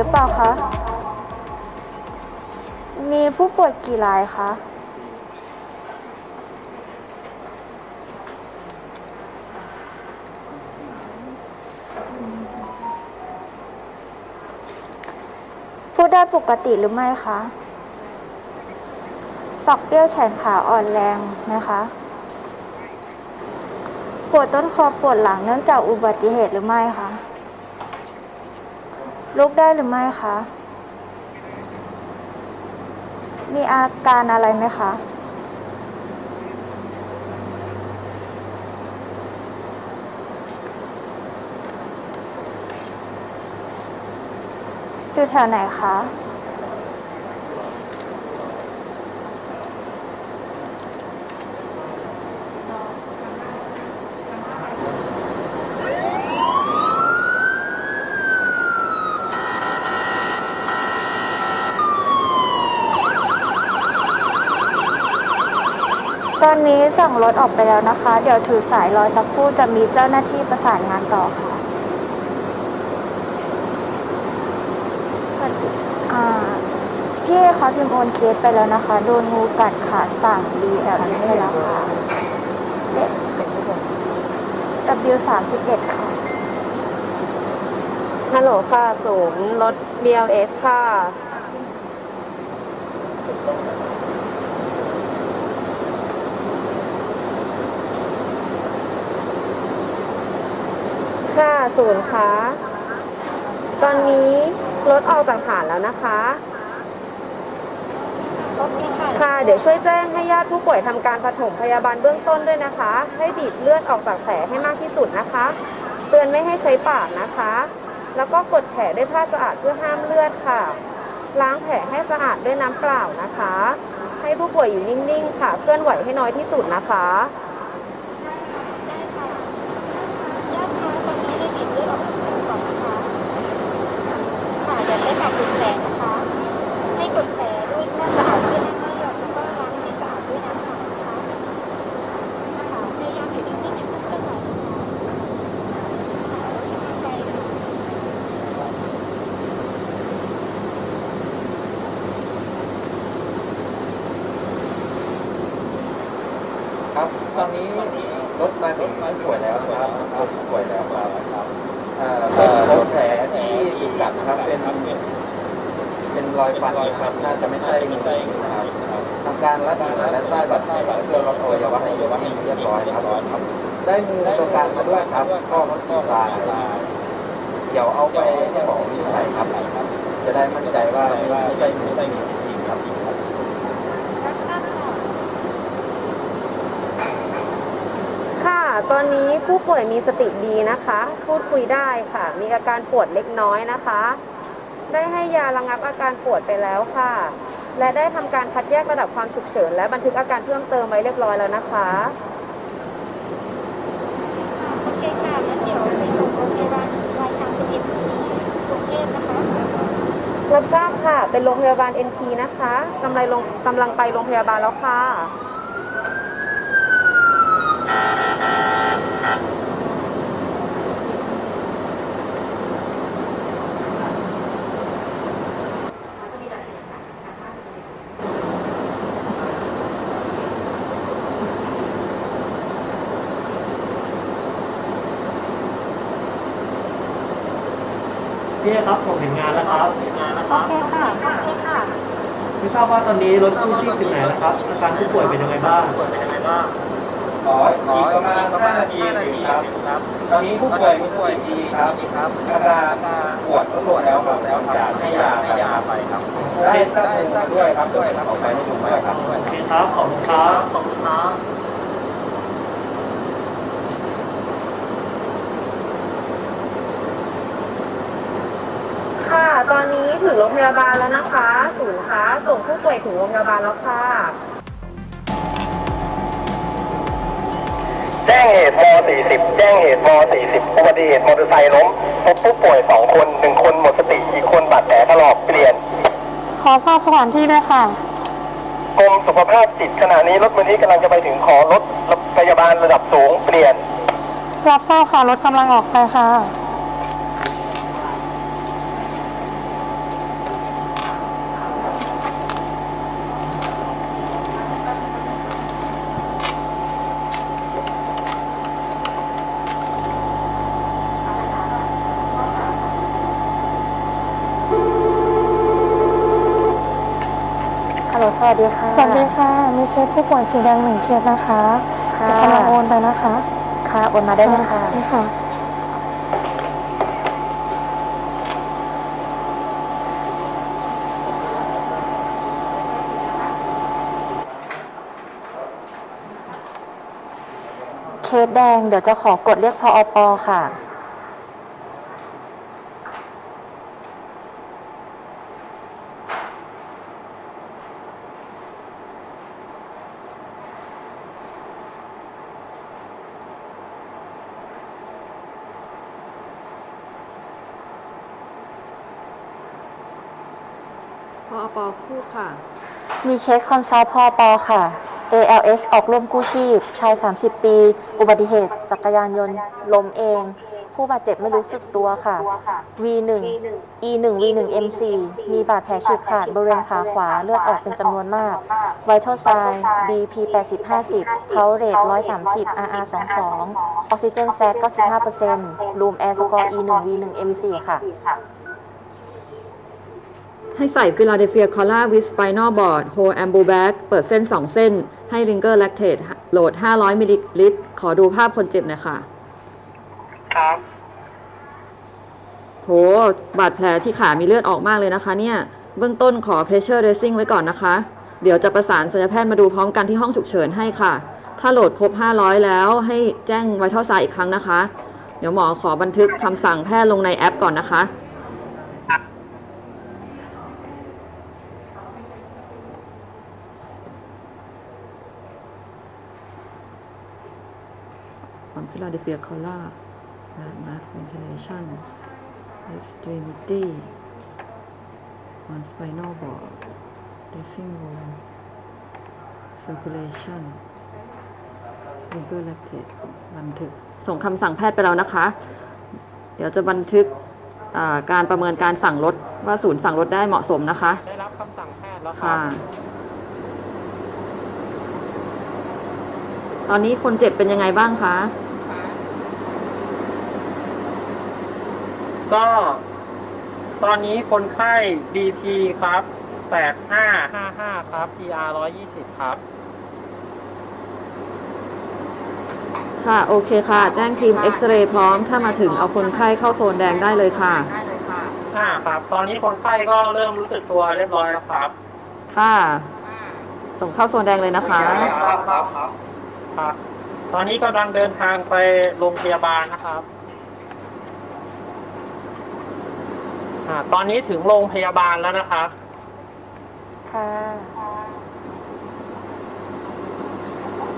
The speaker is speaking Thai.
หรือเปล่าคะ มีผู้ป่วยกี่รายคะ พูดได้ปกติหรือไม่คะปอกเปี้ยวแขนขาอ่อนแรงนะคะ ปวดต้นคอปวดหลังเนื่องจากอุบัติเหตุหรือไม่คะ ลุกได้หรือไม่คะ มีอาการอะไรไหมคะ อยู่แถวไหนคะ ตอนนี้ส่งรถออกไปแล้วนะคะ เดี๋ยวถือสายรอสักครู่จะมีเจ้าหน้าที่ประสานงานต่อค่ะพี่เขาพิมโอนเคสไปแล้วนะคะ โดนงูกัดขาสั่ง BL ให้แล้วค่ะเอ๊ะ W สามสิบเอ็ดค่ะ ฮัลโหลค่ะ ศูนย์รถ BLS ค่ะ ค่ะ ศูนย์คะ ตอนนี้รถออกจากฐานแล้วนะคะ ค่ะ เดี๋ยวช่วยแจ้งให้ญาติผู้ป่วยทำการปฐมพยาบาลเบื้องต้นด้วยนะคะ ให้บีบเลือดออกจากแผลให้มากที่สุดนะคะ เตือนไม่ให้ใช้ปากนะคะ แล้วก็กดแผลด้วยผ้าสะอาดเพื่อห้ามเลือดค่ะ ล้างแผลให้สะอาดด้วยน้ำเปล่านะคะ ให้ผู้ป่วยอยู่นิ่งๆ ค่ะ เคลื่อนไหวให้น้อยที่สุดนะคะ ญาติคะตอนนี้ได้บีบเลือดออกจากสมองก่อนนะคะ ค่ะอย่าใช้ปากกดแผลนะคะ ให้กดแผลด้วยผ้าสะอาดด้วยน้ำเลือดแล้วก็ล้างให้สะอาดด้วยน้ำเปล่านะคะค่ะพยายามอยู่นิ่งๆอย่าเพิ่งเคลื่อนไหวนะคะค่ะไปค่ะครับ ตอนนี้รถมาถึงผู้ป่วยแล้วครับผู้ป่วยแล้วครับเอ่อเป็นพบแผลที่ ถูกกัดนะครับเป็นเป็นรอยฟันนะครับน่าจะไม่ใช่งูนะครับทำการรัดขาและใต้บัตรแผลเพื่อลดอวัยวะให้เรียบร้อยครับ ได้งูตัวกลางมาด้วยครับก็รถสี่ลายเดี๋ยวเอาไปให้หมอวินิจฉัยครับ จะได้มั่นใจว่าไม่ใช่งูจริงๆครับรับทราบค่ะ ค่ะ ตอนนี้ผู้ป่วยมีสติดีนะคะ พูดคุยได้ค่ะ มีอาการปวดเล็กน้อยนะคะ ได้ให้ยาระงับอาการปวดไปแล้วค่ะ และได้ทำการคัดแยกระดับความฉุกเฉิน และบันทึกอาการเพิ่มเติมไว้เรียบร้อยแล้วนะคะโอเคค่ะงั้นเดี๋ยวไปส่งโรงพยาบาลปลายทางเป็นเอ็มที่กรุงเทพนะคะรับทราบค่ะ เป็นโรงพยาบาล NP นะคะกำลังลงกำลังไปโรงพยาบาลแล้วค่ะ พี่ครับผมเห็นงานแล้วครับเห็นงานแล้วครับโอเคค่ะโอเคค่ะไม่ทราบว่าตอนนี้รถกู้ชีพถึงไหนแล้วครับอาการผู้ป่วยเป็นยังไงบ้าง เป็นยังไงบ้างขออีกประมาณ5นาทีถึงครับ ตอนนี้ผู้ป่วยมีสติดีครับอาการปวดก็ปวดแล้วครับแล้วอยากให้ยาให้ยาไปครับได้ทราบมาด้วยครับด้วยครับออกไปให้ดูด้วยครับโอเคครับขอบคุณครับขอบคุณครับค่ะ ตอนนี้ถึงโรงพยาบาลแล้วนะคะ ศูนย์คะส่งผู้ป่วยถึงโรงพยาบาลแล้วค่ะ แจ้งเหตุม .40 แจ้งเหตุม .40 อุบัติเหตุมอเตอร์ไซค์ล้มพบผู้ป่วย 2 คน 1 คนหมดสติ อีกคนบาดแผลถลอกเปลี่ยน ขอทราบสถานที่ด้วยค่ะ กรมสุขภาพจิตขณะนี้รถมูลที่กำลังจะไปถึงขอรถพยาบาลระดับสูงเปลี่ยน รับทราบค่ะ รถกำลังออกไปค่ะ สวัสดีค่ะ สวัสดีค่ะ มีเคสผู้ป่วยสีแดงหนึ่งเคสนะคะค่ะจะกำลังโอนไปนะคะค่ะโอนมาได้เลยค่ะ นี่ค่ะ เคสแดงเดี๋ยวจะขอกดเรียกพออปค่ะ พอปอพูดค่ะ มีเคสคอนซัลท์พอปอค่ะ ALS ออกร่วมกู้ชีพ ชาย 30 ปี อุบัติเหตุ จักรยานยนต์ล้มเอง ผู้บาดเจ็บไม่รู้สึกตัวค่ะ V1 E1 V1 MC มีบาดแผลฉีกขาดบริเวณขาขวาเลือดออกเป็นจำนวนมาก Vital sign BP 80 50 Pulse rate 130 RR 22 Oxygen sat 95% Room air score E1 V1 MC ค่ะ ให้ใส่ฟิลาเดลเฟียคอล่าวิสไปนอลบอร์ดโฮแอมบูแบกเปิดเส้น 2 เส้น ให้ริงเกอร์แลคเทตโหลด 500 มิลลิลิตร ขอดูภาพคนเจ็บหน่อยค่ะ ครับ โห บาดแผลที่ขามีเลือดออกมากเลยนะคะเนี่ย เบื้องต้นขอ pressure dressing ไว้ก่อนนะคะ เดี๋ยวจะประสานศัลยแพทย์มาดูพร้อมกันที่ห้องฉุกเฉินให้ค่ะ ถ้าโหลดครบ 500 แล้วให้แจ้งไวท์เท่าไซอีกครั้งนะคะ เดี๋ยวหมอขอบันทึกคำสั่งแพทย์ลงในแอปก่อนนะคะ on Philadelphia collar that mass ventilation extremity on spinal board dressing room circulation finger lactate บันทึก ส่งคำสั่งแพทย์ไปแล้วนะคะ เดี๋ยวจะบันทึกอ่าการประเมินการสั่งลดว่าศูนย์สั่งลดได้เหมาะสมนะคะ ได้รับคำสั่งแพทย์แล้วครัค่ะบตอนนี้คนเจ็บเป็นยังไงบ้างคะ ก็ ตอนนี้คนไข้ BP ครับ8555 ครับ PR 120 ครับ ค่ะ โอเคค่ะ แจ้งทีมเอ็กซเรย์พร้อม ถ้ามาถึงเอาคนไข้เข้าโซนแดงได้เลยค่ะ อ่าครับ ตอนนี้คนไข้ก็เริ่มรู้สึกตัวเรียบร้อยแล้วครับ ค่ะ ส่งเข้าโซนแดงเลยนะคะ ครับ ครับ ครับ ตอนนี้กำลังเดินทางไปโรงพยาบาลนะครับอ่า ตอนนี้ถึงโรงพยาบาลแล้วนะครับ ค่ะ